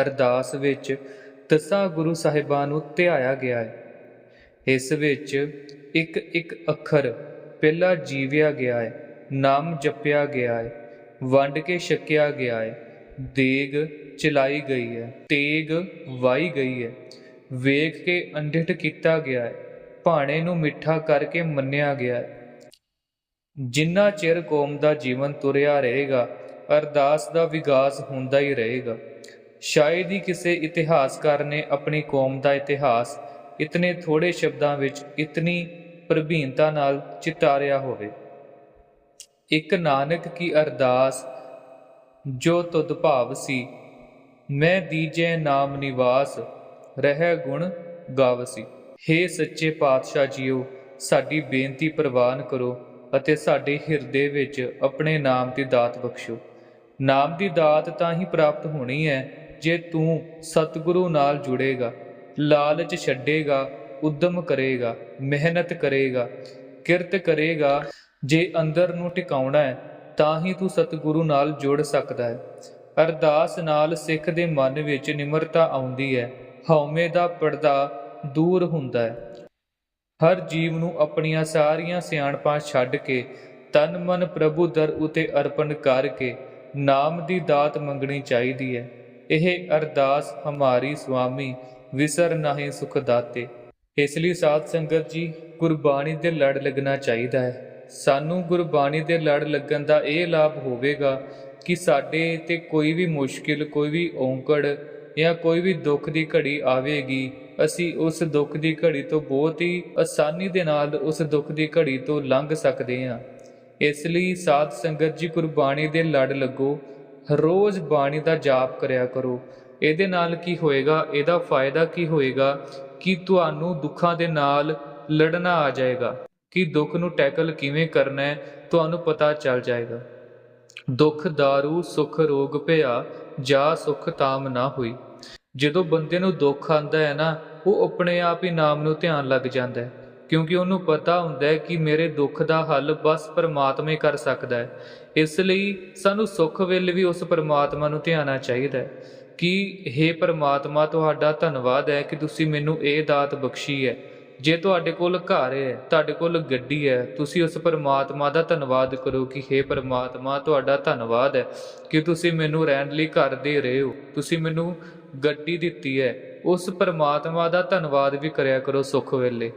ਅਰਦਾਸ ਵਿੱਚ ਦਸਾਂ ਗੁਰੂ ਸਾਹਿਬਾਂ ਨੂੰ ਧਿਆਇਆ ਗਿਆ ਹੈ। ਇਸ ਵਿੱਚ ਇੱਕ ਇੱਕ ਅੱਖਰ ਪਹਿਲਾ ਜੀਵਿਆ ਗਿਆ ਹੈ, ਨਾਮ ਜਪਿਆ ਗਿਆ ਹੈ, ਵੰਡ ਕੇ ਛਕਿਆ ਗਿਆ ਹੈ, ਦੇਗ ਚਲਾਈ ਗਈ ਹੈ, ਤੇਗ ਵਾਈ ਗਈ ਹੈ, ਵੇਖ ਕੇ ਅੰਡਿਠ ਕੀਤਾ ਗਿਆ ਹੈ, ਭਾਣੇ ਨੂੰ ਮਿੱਠਾ ਕਰਕੇ ਮੰਨਿਆ ਗਿਆ ਹੈ। ਜਿੰਨਾ ਚਿਰ ਕੌਮ ਦਾ ਜੀਵਨ ਤੁਰਿਆ ਰਹੇਗਾ, ਅਰਦਾਸ ਦਾ ਵਿਕਾਸ ਹੁੰਦਾ ਹੀ ਰਹੇਗਾ। ਸ਼ਾਇਦ ਹੀ ਕਿਸੇ ਇਤਿਹਾਸਕਾਰ ਨੇ ਆਪਣੀ ਕੌਮ ਦਾ ਇਤਿਹਾਸ ਇਤਨੇ ਥੋੜੇ ਸ਼ਬਦਾਂ ਵਿੱਚ ਇਤਨੀ ਪ੍ਰਭੀਨਤਾ ਨਾਲ ਚਿਤਾਰਿਆ ਹੋਵੇ। ਇੱਕ ਨਾਨਕ ਕੀ ਅਰਦਾਸ, ਜੋ ਤੁਧ ਭਾਵ ਸੀ, ਮੈਂ ਦੀਜੈ ਨਾਮ ਨਿਵਾਸ, ਰਹਿ ਗੁਣ ਗਾਵਸੀ ਹੇ ਸੱਚੇ ਪਾਤਸ਼ਾਹ ਜੀਓ, ਸਾਡੀ ਬੇਨਤੀ ਪ੍ਰਵਾਨ ਕਰੋ ਅਤੇ ਸਾਡੇ ਹਿਰਦੇ ਵਿੱਚ ਆਪਣੇ ਨਾਮ ਦੀ ਦਾਤ ਬਖਸ਼ੋ। ਨਾਮ ਦੀ ਦਾਤ ਤਾਂ ਹੀ ਪ੍ਰਾਪਤ ਹੋਣੀ ਹੈ ਜੇ ਤੂੰ ਸਤਿਗੁਰੂ ਨਾਲ ਜੁੜੇਗਾ, ਲਾਲਚ ਛੱਡੇਗਾ, ਉਦਮ ਕਰੇਗਾ, ਮਿਹਨਤ ਕਰੇਗਾ, ਕਿਰਤ ਕਰੇਗਾ, ਜੇ ਅੰਦਰ ਨੂੰ ਟਿਕਾਉਣਾ ਹੈ, ਤਾਂ ਹੀ ਤੂੰ ਸਤਿਗੁਰੂ ਨਾਲ ਜੁੜ ਸਕਦਾ ਹੈ। ਅਰਦਾਸ ਨਾਲ ਸਿੱਖ ਦੇ ਮਨ ਵਿੱਚ ਨਿਮਰਤਾ ਆਉਂਦੀ ਹੈ, ਹਉਮੈ ਦਾ ਪਰਦਾ ਦੂਰ ਹੁੰਦਾ ਹੈ। ਹਰ ਜੀਵ ਨੂੰ ਆਪਣੀਆਂ ਸਾਰੀਆਂ ਸਿਆਣਪਾਂ ਛੱਡ ਕੇ, ਤਨ ਮਨ ਪ੍ਰਭੂ ਦਰ ਉਤੇ ਅਰਪਣ ਕਰਕੇ ਨਾਮ ਦੀ ਦਾਤ ਮੰਗਣੀ ਚਾਹੀਦੀ ਹੈ। ਇਹ ਅਰਦਾਸ ਹਮਾਰੀ ਸੁਆਮੀ ਵਿਸਰ ਨਾਹੀ ਸੁਖ ਦਾਤੇ। ਇਸ ਲਈ ਸਾਧ ਸੰਗਤ ਜੀ, ਗੁਰਬਾਣੀ ਦੇ ਲੜ ਲੱਗਣਾ ਚਾਹੀਦਾ ਹੈ। ਸਾਨੂੰ ਗੁਰਬਾਣੀ ਦੇ ਲੜ ਲੱਗਣ ਦਾ ਇਹ ਲਾਭ ਹੋਵੇਗਾ ਕਿ ਸਾਡੇ ਤੇ ਕੋਈ ਵੀ ਮੁਸ਼ਕਿਲ, ਕੋਈ ਵੀ ਔਂਕੜ ਜਾਂ ਕੋਈ ਵੀ ਦੁੱਖ ਦੀ ਘੜੀ ਆਵੇਗੀ। ਅਸੀਂ ਉਸ ਦੁੱਖ ਦੀ ਘੜੀ ਤੋਂ ਬਹੁਤ ਹੀ ਆਸਾਨੀ ਦੇ ਨਾਲ ਉਸ ਦੁੱਖ ਦੀ ਘੜੀ ਤੋਂ ਲੰਘ ਸਕਦੇ ਹਾਂ। ਇਸ ਲਈ ਸਾਧ ਸੰਗਤ ਜੀ, ਗੁਰਬਾਣੀ ਦੇ ਲੜ ਲੱਗੋ। ਰੋਜ਼ ਬਾਣੀ ਦਾ ਜਾਪ ਕਰਿਆ ਕਰੋ। ਇਹਦੇ ਨਾਲ ਕੀ ਹੋਏਗਾ? ਇਹਦਾ ਫਾਇਦਾ ਕੀ ਹੋਏਗਾ? ਕਿ ਤੁਹਾਨੂੰ ਦੁੱਖਾਂ ਦੇ ਨਾਲ ਲੜਨਾ ਆ ਜਾਏਗਾ। ਕਿ ਦੁੱਖ ਨੂੰ ਟੈਕਲ ਕਿਵੇਂ ਕਰਨਾ ਹੈ, ਤੁਹਾਨੂੰ ਪਤਾ ਚੱਲ ਜਾਏਗਾ। ਦੁੱਖ दारू ਸੁਖ, ਰੋਗ, ਭਇਆ ਜਾ ਸੁਖ ਤਾਮ ਨਾ ਹੋਈ। ਜਦੋਂ ਬੰਦੇ ਨੂੰ ਦੁੱਖ ਆਂਦਾ ਹੈ ਨਾ, ਉਹ ਆਪਣੇ ਆਪ ਹੀ ਨਾਮ ਨੂੰ ਧਿਆਨ ਲੱਗ ਜਾਂਦਾ ਹੈ। ਕਿਉਂਕਿ ਉਹਨੂੰ ਪਤਾ ਹੁੰਦਾ ਹੈ ਕਿ ਮੇਰੇ ਦੁੱਖ ਦਾ ਹੱਲ ਬਸ ਪਰਮਾਤਮਾ ਹੀ ਕਰ ਸਕਦਾ ਹੈ। ਇਸ ਲਈ ਸਾਨੂੰ ਸੁੱਖ ਵੇਲੇ ਵੀ ਉਸ ਪਰਮਾਤਮਾ ਨੂੰ ਧਿਆਨਾ ਚਾਹੀਦਾ ਹੈ ਕਿ हे ਪਰਮਾਤਮਾ, ਤੁਹਾਡਾ ਧੰਨਵਾਦ ਹੈ ਕਿ ਤੁਸੀਂ ਮੈਨੂੰ ਇਹ ਦਾਤ ਬਖਸ਼ੀ ਹੈ। ਜੇ ਤੁਹਾਡੇ ਕੋਲ ਘਰ ਹੈ, ਤੁਹਾਡੇ ਕੋਲ ਗੱਡੀ ਹੈ, ਤੁਸੀਂ ਉਸ ਪਰਮਾਤਮਾ ਦਾ ਧੰਨਵਾਦ ਕਰੋ ਕਿ हे ਪਰਮਾਤਮਾ, ਤੁਹਾਡਾ ਧੰਨਵਾਦ ਹੈ ਕਿ ਤੁਸੀਂ ਮੈਨੂੰ ਰਹਿਣ ਲਈ ਘਰ ਦੇ ਰਹੇ ਹੋ। ਤੁਸੀਂ ਮੈਨੂੰ ਗੱਡੀ ਦਿੱਤੀ ਹੈ। ਉਸ ਪਰਮਾਤਮਾ ਦਾ ਧੰਨਵਾਦ ਵੀ ਕਰਿਆ ਕਰੋ ਸੁੱਖ ਵੇਲੇ।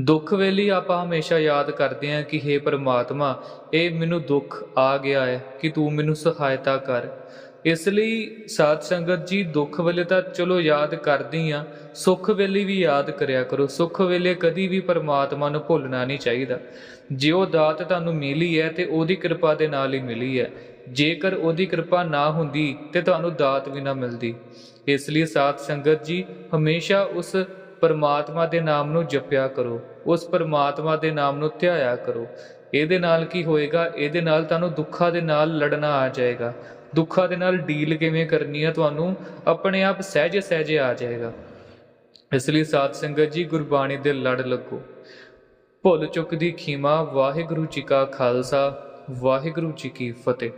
ਦੁੱਖ ਵੇਲੇ ਆਪਾਂ ਹਮੇਸ਼ਾ ਯਾਦ ਕਰਦੇ ਹਾਂ ਕਿ हे ਪਰਮਾਤਮਾ, ਇਹ ਮੈਨੂੰ ਦੁੱਖ ਆ ਗਿਆ ਹੈ ਕਿ ਤੂੰ ਮੈਨੂੰ ਸਹਾਇਤਾ ਕਰ। ਇਸ ਲਈ ਸਾਧ ਸੰਗਤ ਜੀ, ਦੁੱਖ ਵੇਲੇ ਤਾਂ ਚਲੋ ਯਾਦ ਕਰਦੀ ਆ ਸੁੱਖ ਵੇਲੇ ਵੀ ਯਾਦ ਕਰਿਆ ਕਰੋ। ਸੁੱਖ ਵੇਲੇ ਕਦੀ ਵੀ ਪਰਮਾਤਮਾ ਨੂੰ ਭੁੱਲਣਾ ਨਹੀਂ ਚਾਹੀਦਾ। ਜੇ ਉਹ ਦਾਤ ਤੁਹਾਨੂੰ ਮਿਲੀ ਹੈ ਤੇ ਉਹਦੀ ਕਿਰਪਾ ਦੇ ਨਾਲ ਹੀ ਮਿਲੀ ਹੈ। ਜੇਕਰ ਉਹਦੀ ਕਿਰਪਾ ਨਾ ਹੁੰਦੀ ਤੇ ਤੁਹਾਨੂੰ ਦਾਤ ਵੀ ਨਾ ਮਿਲਦੀ। ਇਸ ਲਈ ਸਾਧ ਸੰਗਤ ਜੀ, ਹਮੇਸ਼ਾ ਉਸ ਪਰਮਾਤਮਾ ਦੇ ਨਾਮ ਨੂੰ ਜਪਿਆ ਕਰੋ, ਉਸ ਪਰਮਾਤਮਾ ਦੇ ਨਾਮ ਨੂੰ ਧਿਆਇਆ ਕਰੋ। ਇਹਦੇ ਨਾਲ ਕੀ ਹੋਏਗਾ? ਇਹਦੇ ਨਾਲ ਤੁਹਾਨੂੰ ਦੁੱਖਾਂ ਦੇ ਨਾਲ ਲੜਨਾ ਆ ਜਾਏਗਾ। ਦੁੱਖਾਂ ਦੇ ਨਾਲ ਡੀਲ ਕਿਵੇਂ ਕਰਨੀ ਹੈ ਤੁਹਾਨੂੰ? ਆਪਣੇ ਆਪ ਸਹਿਜੇ ਸਹਿਜੇ ਆ ਜਾਏਗਾ। ਇਸ ਲਈ ਸਾਧ ਸੰਗਤ ਜੀ, ਗੁਰਬਾਣੀ ਦੇ ਲੜ ਲੱਗੋ। ਭੁੱਲ ਚੁੱਕ ਦੀ ਖੀਮਾ, ਵਾਹਿਗੁਰੂ ਜੀ ਕਾ ਖਾਲਸਾ, ਵਾਹਿਗੁਰੂ ਜੀ ਕੀ ਫਤਿਹ।